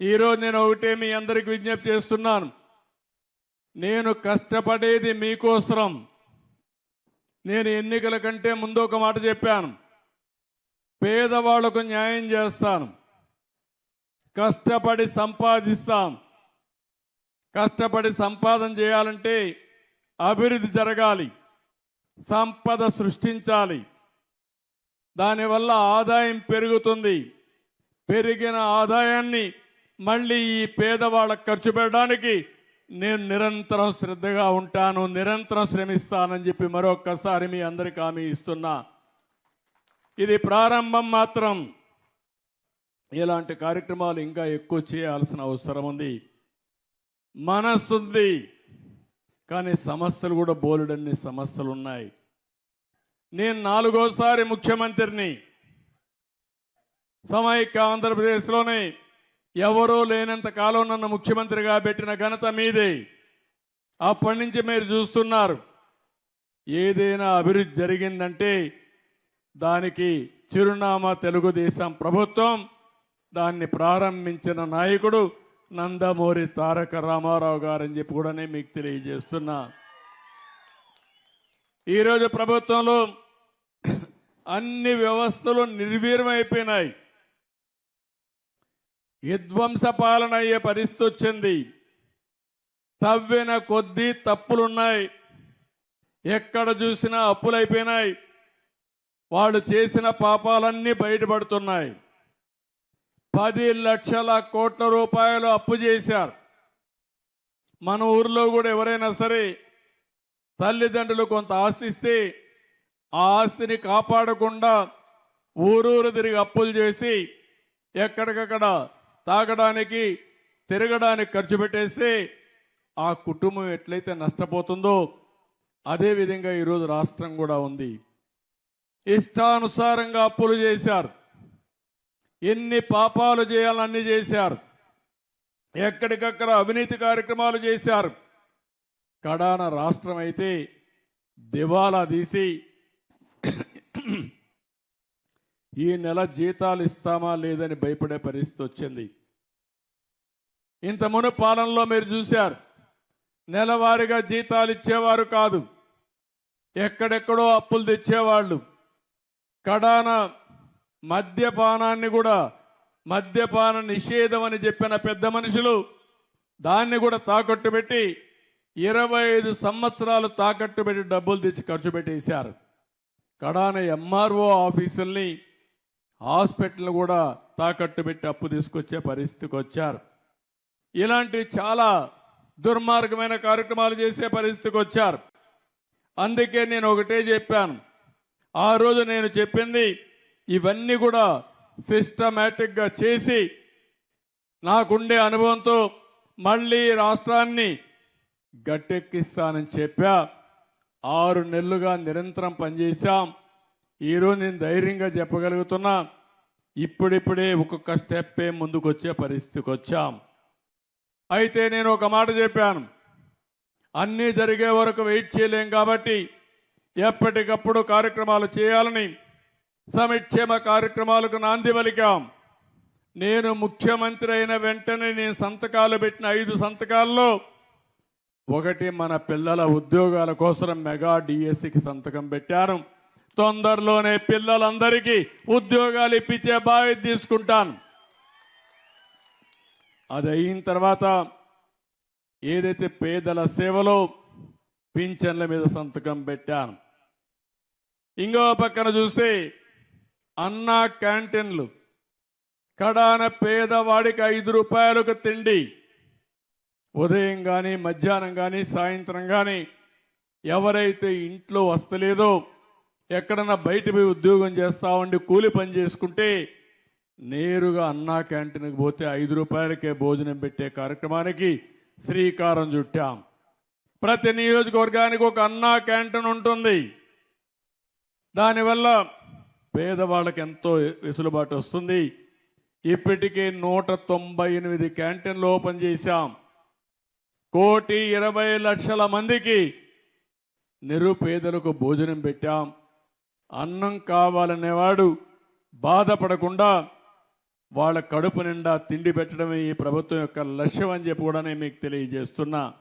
ఈరోజు నేను ఒకటే మీ అందరికి విజ్ఞప్తి చేస్తున్నాను. నేను కష్టపడేది మీకోసరం. నేను ఎన్నికల కంటే ముందు ఒక మాట చెప్పాను. పేదవాళ్ళకు న్యాయం చేస్తాను. కష్టపడి సంపాదిస్తాం. కష్టపడి సంపాదన చేయాలంటే అభివృద్ధి జరగాలి. సంపద సృష్టించాలి. దానివల్ల ఆదాయం పెరుగుతుంది. పెరిగిన ఆదాయాన్ని మళ్ళీ ఈ పేదవాళ్ళకు ఖర్చు పెట్టడానికి నేను నిరంతరం శ్రద్ధగా ఉంటాను నిరంతరం శ్రమిస్తానని చెప్పి మరొక్కసారి మీ అందరికి హామీ ఇస్తున్నా. ఇది ప్రారంభం మాత్రం. ఇలాంటి కార్యక్రమాలు ఇంకా ఎక్కువ చేయాల్సిన అవసరం ఉంది. మనస్సుంది కానీ సమస్యలు కూడా బోలెడన్ని సమస్యలు ఉన్నాయి. నేను నాలుగోసారి ముఖ్యమంత్రిని. సమైక్య ఆంధ్రప్రదేశ్లోనే ఎవరూ లేనంత కాలం నన్ను ముఖ్యమంత్రిగా పెట్టిన ఘనత మీదే. అప్పటి నుంచి మీరు చూస్తున్నారు. ఏదైనా అభివృద్ధి జరిగిందంటే దానికి చిరునామా తెలుగుదేశం ప్రభుత్వం దాన్ని ప్రారంభించిన నాయకుడు నందమూరి తారక రామారావు గారని చెప్పి కూడా నేను మీకు తెలియజేస్తున్నా. ఈరోజు ప్రభుత్వంలో అన్ని వ్యవస్థలు నిర్వీర్యమైపోయినాయి విధ్వంస పాలన అయ్యే పరిస్థితి వచ్చింది. తవ్విన కొద్దీ తప్పులున్నాయి. ఎక్కడ చూసినా అప్పులైపోయినాయి. వాళ్ళు చేసిన పాపాలన్నీ బయటపడుతున్నాయి. పది లక్షల కోట్ల రూపాయలు అప్పు చేశారు. మన ఊర్లో కూడా ఎవరైనా సరే తల్లిదండ్రులు కొంత ఆశిస్తే ఆ ఆస్తిని కాపాడకుండా ఊరూరు తిరిగి అప్పులు చేసి ఎక్కడికక్కడ తాగడానికి తిరగడానికి ఖర్చు పెట్టేస్తే ఆ కుటుంబం ఎట్లయితే నష్టపోతుందో అదేవిధంగా ఈరోజు రాష్ట్రం కూడా ఉంది. ఇష్టానుసారంగా అప్పులు చేశారు. ఎన్ని పాపాలు చేయాలన్నీ చేశారు. ఎక్కడికక్కడ అవినీతి కార్యక్రమాలు చేశారు. కడాన రాష్ట్రం అయితే దివాలా తీసి ఈ నెల జీతాలు ఇస్తామా లేదని భయపడే పరిస్థితి వచ్చింది. ఇంత మును పాలనలో మీరు చూశారు. నెలవారీగా జీతాలు ఇచ్చేవారు కాదు. ఎక్కడెక్కడో అప్పులు తెచ్చేవాళ్ళు. కడాన మద్యపానాన్ని కూడా మద్యపాన నిషేధం అని చెప్పిన పెద్ద మనుషులు దాన్ని కూడా తాకట్టు పెట్టి ఇరవై ఐదు సంవత్సరాలు తాకట్టు పెట్టి డబ్బులు తెచ్చి ఖర్చు పెట్టేశారు. కడాన ఎంఆర్ఓ ఆఫీసుల్ని హాస్పిటల్ కూడా తాకట్టు పెట్టి అప్పు తీసుకొచ్చే పరిస్థితికి వచ్చారు. ఇలాంటి చాలా దుర్మార్గమైన కార్యక్రమాలు చేసే పరిస్థితికి వచ్చారు. అందుకే నేను ఒకటే చెప్పాను. ఆ రోజు నేను చెప్పింది ఇవన్నీ కూడా సిస్టమేటిక్గా చేసి నాకుండే అనుభవంతో మళ్ళీ రాష్ట్రాన్ని గట్టెక్కిస్తానని చెప్పా. ఆరు నెలలుగా నిరంతరం పనిచేశాం. ఈరోజు నేను ధైర్యంగా చెప్పగలుగుతున్నా ఇప్పుడిప్పుడే ఒక్కొక్క స్టెప్పే ముందుకు వచ్చే పరిస్థితికి వచ్చాం. అయితే నేను ఒక మాట చెప్పాను. అన్నీ జరిగే వరకు వెయిట్ చేయలేం కాబట్టి ఎప్పటికప్పుడు కార్యక్రమాలు చేయాలని సమిక్షేమ కార్యక్రమాలకు నాంది పలికాం. నేను ముఖ్యమంత్రి అయిన వెంటనే నేను సంతకాలు పెట్టిన ఐదు సంతకాల్లో ఒకటి మన పిల్లల ఉద్యోగాల కోసం మెగా డిఎస్సికి సంతకం పెట్టాను. తొందరలోనే పిల్లలందరికీ ఉద్యోగాలు ఇప్పించే బాధ్యత తీసుకుంటాను. అది అయిన తర్వాత ఏదైతే పేదల సేవలో పింఛన్ల మీద సంతకం పెట్టాను. ఇంకో పక్కన చూస్తే అన్నా క్యాంటీన్లు. కడాన పేదవాడికి ఐదు రూపాయలకు తిండి. ఉదయం కానీ మధ్యాహ్నం కానీ సాయంత్రం కానీ ఎవరైతే ఇంట్లో వస్తలేదో ఎక్కడన్నా బయట పోయి ఉద్యోగం చేస్తా ఉండి కూలి పని చేసుకుంటే నేరుగా అన్నా క్యాంటీన్కి పోతే ఐదు రూపాయలకే భోజనం పెట్టే కార్యక్రమానికి శ్రీకారం చుట్టాం. ప్రతి నియోజకవర్గానికి ఒక అన్నా క్యాంటీన్ ఉంటుంది. దానివల్ల పేదవాళ్ళకి ఎంతో వెసులుబాటు వస్తుంది. ఇప్పటికే నూట తొంభై ఎనిమిది క్యాంటీన్లు ఓపెన్ చేశాం. కోటి ఇరవై లక్షల మందికి నిరుపేదలకు భోజనం పెట్టాం. అన్నం కావాలనేవాడు బాధపడకుండా వాళ్ళ కడుపు నిండా తిండి పెట్టడమే ఈ ప్రభుత్వం యొక్క లక్ష్యం అని చెప్పి కూడా నేను మీకు తెలియజేస్తున్నా.